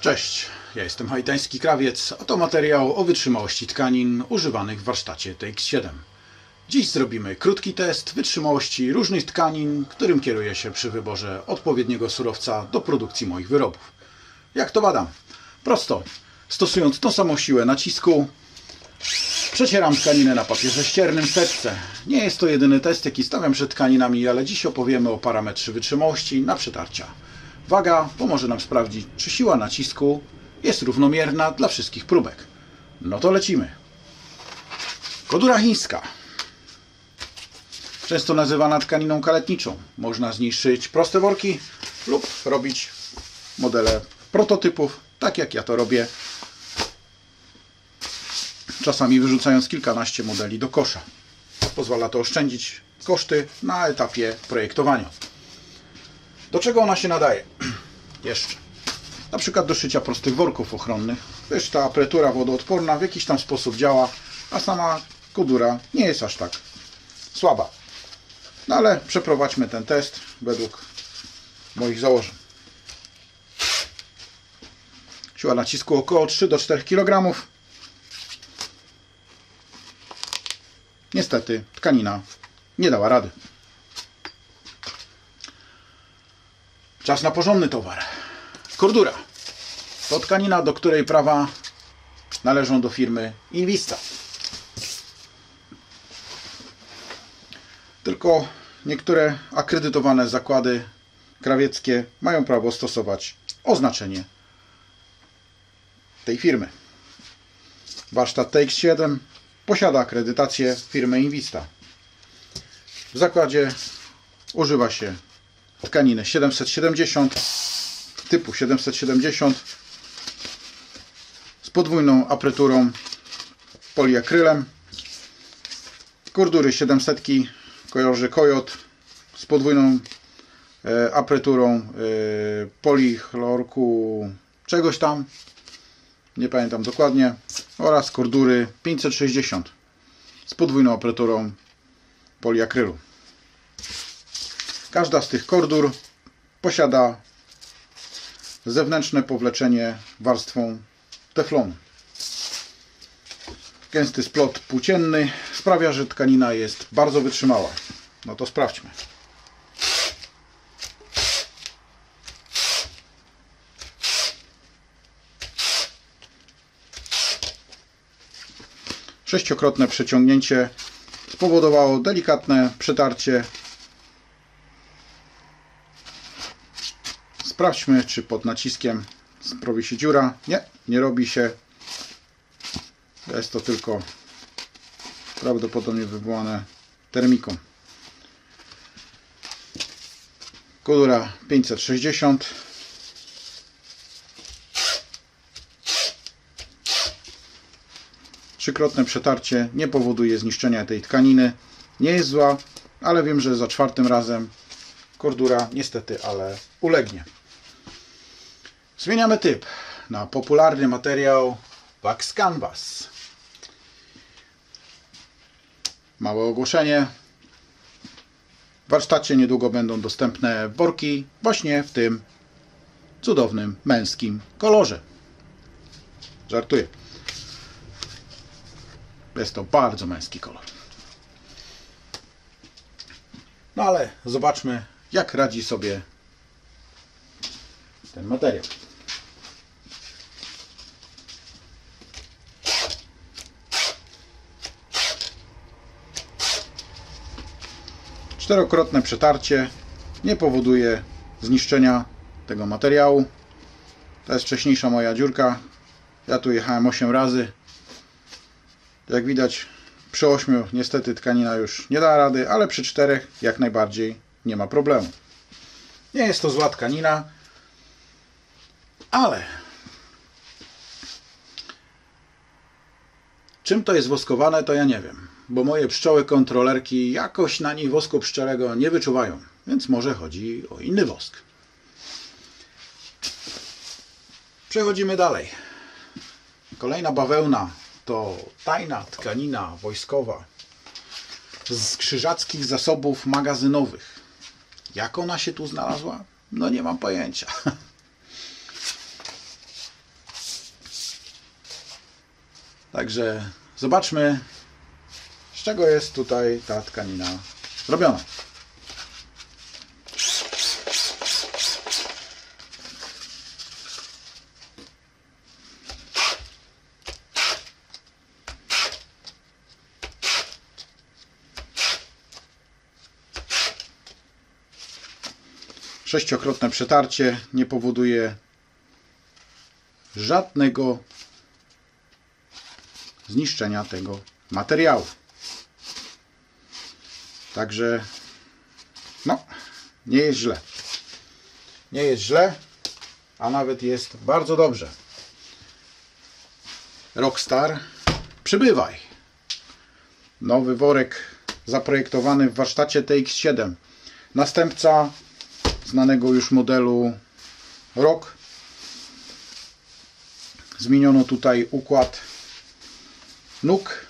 Cześć, ja jestem haitański krawiec, a to materiał o wytrzymałości tkanin używanych w warsztacie TX7. Dziś zrobimy krótki test wytrzymałości różnych tkanin, którym kieruję się przy wyborze odpowiedniego surowca do produkcji moich wyrobów. Jak to badam? Prosto. Stosując tą samą siłę nacisku, Przecieram tkaninę na papierze ściernym w teczce. Nie jest to jedyny test, jaki stawiam przed tkaninami, ale dziś opowiemy o parametrze wytrzymałości na przetarcia. Waga pomoże nam sprawdzić, czy siła nacisku jest równomierna dla wszystkich próbek. No to lecimy. Kodura chińska. Często nazywana tkaniną kaletniczą. Można z niej szyć proste worki lub robić modele prototypów, tak jak ja to robię czasami wyrzucając kilkanaście modeli do kosza. Pozwala to oszczędzić koszty na etapie projektowania. Do czego ona się nadaje? Jeszcze. Na przykład do szycia prostych worków ochronnych, gdyż ta apretura wodoodporna w jakiś tam sposób działa, a sama kodura nie jest aż tak słaba. No ale przeprowadźmy ten test według moich założeń. Siła nacisku około 3 do 4 kg. Niestety tkanina nie dała rady. Czas na porządny towar. Kordura. To tkanina, do której prawa należą do firmy Invista. Tylko niektóre akredytowane zakłady krawieckie mają prawo stosować oznaczenie tej firmy. Warsztat TX7 posiada akredytację firmy Invista. W zakładzie używa się tkaniny 770 typu 770 z podwójną apreturą poliakrylem. Kurdury 700 kolorze Kojot z podwójną e, apreturą e, polichlorku czegoś tam nie pamiętam dokładnie, oraz kordury 560 z podwójną apreturą poliakrylu. Każda z tych kordur posiada zewnętrzne powleczenie warstwą teflonu. Gęsty splot płócienny sprawia, że tkanina jest bardzo wytrzymała. No to sprawdźmy. Sześciokrotne przeciągnięcie spowodowało delikatne przetarcie. Sprawdźmy, czy pod naciskiem robi się dziura. Nie, nie robi się. Jest to tylko prawdopodobnie wywołane termiką. Kodura 560 Trzykrotne przetarcie nie powoduje zniszczenia tej tkaniny. Nie jest zła, ale wiem, że za czwartym razem kordura niestety, ale ulegnie. Zmieniamy typ na popularny materiał Wax Canvas. Małe ogłoszenie. W warsztacie niedługo będą dostępne worki właśnie w tym cudownym męskim kolorze. Żartuję. Jest to bardzo męski kolor. No ale zobaczmy, jak radzi sobie ten materiał. Czterokrotne przetarcie nie powoduje zniszczenia tego materiału. To jest wcześniejsza moja dziurka. Ja tu jechałem 8 razy. Jak widać przy 8 niestety tkanina już nie da rady, ale przy 4 jak najbardziej nie ma problemu. Nie jest to zła tkanina, ale czym to jest woskowane to ja nie wiem, bo moje pszczoły kontrolerki jakoś na niej wosku pszczelego nie wyczuwają, więc może chodzi o inny wosk. Przechodzimy dalej. Kolejna bawełna to tajna tkanina wojskowa z krzyżackich zasobów magazynowych. Jak ona się tu znalazła? No nie mam pojęcia. Także zobaczmy, z czego jest tutaj ta tkanina robiona. Sześciokrotne przetarcie nie powoduje żadnego zniszczenia tego materiału. Także no, nie jest źle. Nie jest źle, a nawet jest bardzo dobrze. Rockstar, przybywaj. Nowy worek zaprojektowany w warsztacie TX7. Następca znanego już modelu ROK. Zmieniono tutaj układ nóg.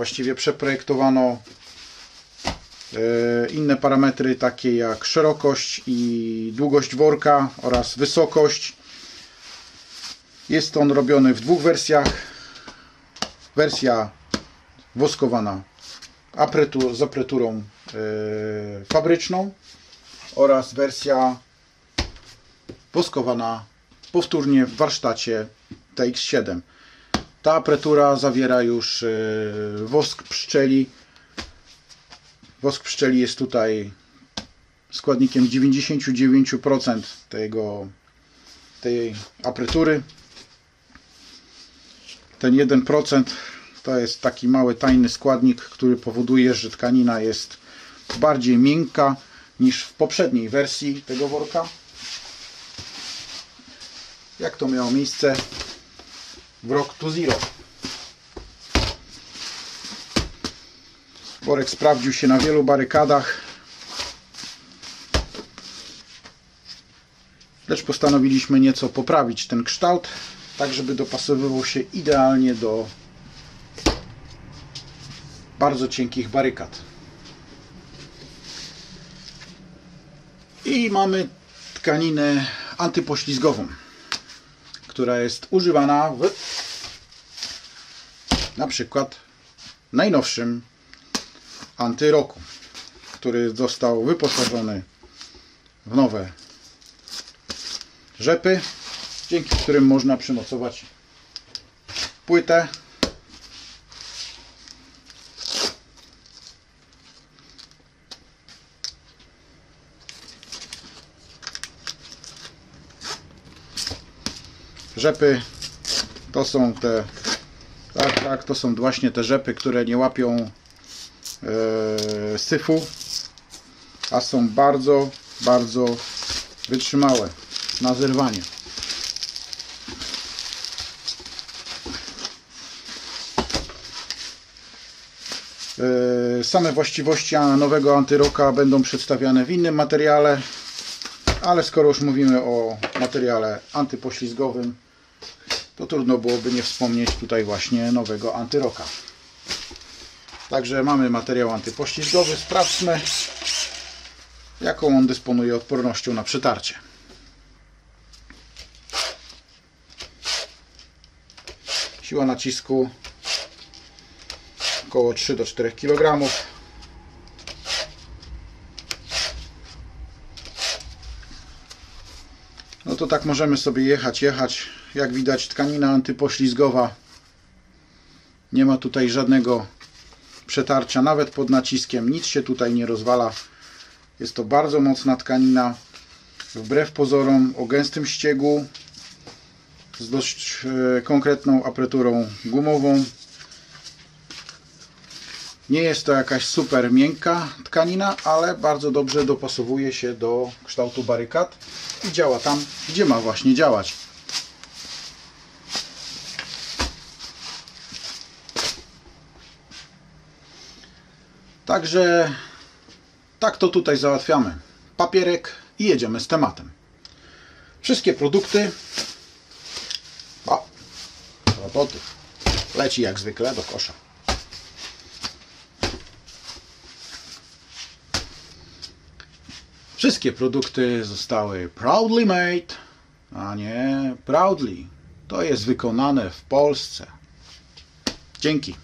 Właściwie przeprojektowano e, inne parametry takie jak szerokość i długość worka oraz wysokość. Jest on robiony w dwóch wersjach. Wersja woskowana z apreturą e, fabryczną oraz wersja woskowana powtórnie w warsztacie TX7. Ta apretura zawiera już e, wosk pszczeli. Wosk pszczeli jest tutaj składnikiem 99% tego, tej apretury. Ten 1% to jest taki mały tajny składnik, który powoduje, że tkanina jest bardziej miękka niż w poprzedniej wersji tego worka. Jak to miało miejsce w Rock to Zero. Worek sprawdził się na wielu barykadach. Lecz postanowiliśmy nieco poprawić ten kształt, tak żeby dopasowywał się idealnie do bardzo cienkich barykad. I mamy tkaninę antypoślizgową, która jest używana w na przykład najnowszym antyroku, który został wyposażony w nowe rzepy, dzięki którym można przymocować płytę rzepy to są te tak, tak, to są właśnie te rzepy, które nie łapią e, syfu, a są bardzo, bardzo wytrzymałe na zerwanie. E, Same właściwości nowego antyroka będą przedstawiane w innym materiale, ale skoro już mówimy o materiale antypoślizgowym, to trudno byłoby nie wspomnieć tutaj właśnie nowego antyroka. Także mamy materiał antypoślizgowy. Sprawdźmy, jaką on dysponuje odpornością na przetarcie. Siła nacisku około 3 do 4 kg. To tak możemy sobie jechać, jechać. Jak widać tkanina antypoślizgowa. Nie ma tutaj żadnego przetarcia, nawet pod naciskiem. Nic się tutaj nie rozwala. Jest to bardzo mocna tkanina. Wbrew pozorom o gęstym ściegu z dość e, konkretną apreturą gumową. Nie jest to jakaś super miękka tkanina, ale bardzo dobrze dopasowuje się do kształtu barykad i działa tam, gdzie ma właśnie działać. Także tak to tutaj załatwiamy. Papierek i jedziemy z tematem. Wszystkie produkty. O, roboty. Leci jak zwykle do kosza. Wszystkie produkty zostały proudly made, a nie proudly To jest wykonane w Polsce. Dzięki.